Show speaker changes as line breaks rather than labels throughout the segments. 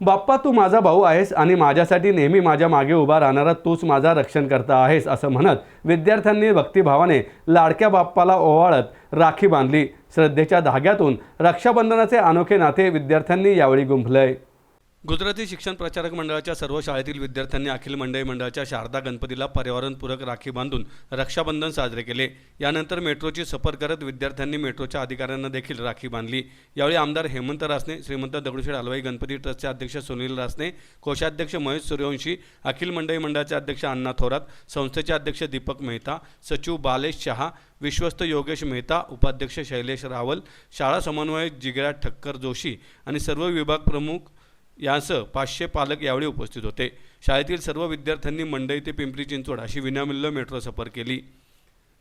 बाप्पा तू माझा भाऊ आहेस आणि माझ्यासाठी नेहमी माझ्या मागे उभा राहणारा तूच माझा रक्षण करता आहेस असं म्हणत विद्यार्थ्यांनी भक्तिभावाने लाडक्या बाप्पाला ओवाळत राखी बांधली. श्रद्धेच्या धाग्यातून रक्षाबंधनाचे अनोखे नाते विद्यार्थ्यांनी यावेळी गुंफलंय. गुजराती शिक्षण प्रचारक मंडळाच्या सर्व शाळेतील विद्यार्थ्यांनी अखिल मंडळी मंडळाच्या शारदा गणपतीला पर्यावरणपूरक राखी बांधून रक्षाबंधन साजरे केले. यानंतर मेट्रोची सफर करत विद्यार्थ्यांनी मेट्रोच्या अधिकाऱ्यांना देखील राखी बांधली. यावेळी आमदार हेमंत रासने श्रीमंत दगडूशेठ हलवाई गणपती ट्रस्टचे अध्यक्ष सुनील रासने कोषाध्यक्ष महेश सूर्यवंशी अखिल मंडळी मंडळाचे अध्यक्ष अण्णा थोरात संस्थेचे अध्यक्ष दीपक मेहता सचिव बालेश शहा विश्वस्त योगेश मेहता उपाध्यक्ष शैलेश रावल शाळा समन्वयक जिगरा ठक्कर जोशी आणि सर्व विभाग प्रमुख यासह पाचशे पालक यावेळी उपस्थित होते. शाळेतील सर्व विद्यार्थ्यांनी मंडई ते पिंपरी चिंचवड अशी विनामूल्य मेट्रो सफर केली.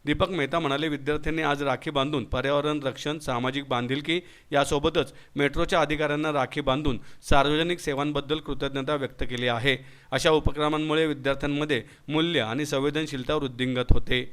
दीपक मेहता म्हणाले विद्यार्थ्यांनी आज राखी बांधून पर्यावरण रक्षण सामाजिक बांधिलकी यासोबतच मेट्रोच्या अधिकाऱ्यांना राखी बांधून सार्वजनिक सेवांबद्दल कृतज्ञता व्यक्त केली आहे. अशा उपक्रमांमुळे विद्यार्थ्यांमध्ये मूल्य आणि संवेदनशीलता वृद्धिंगत होते.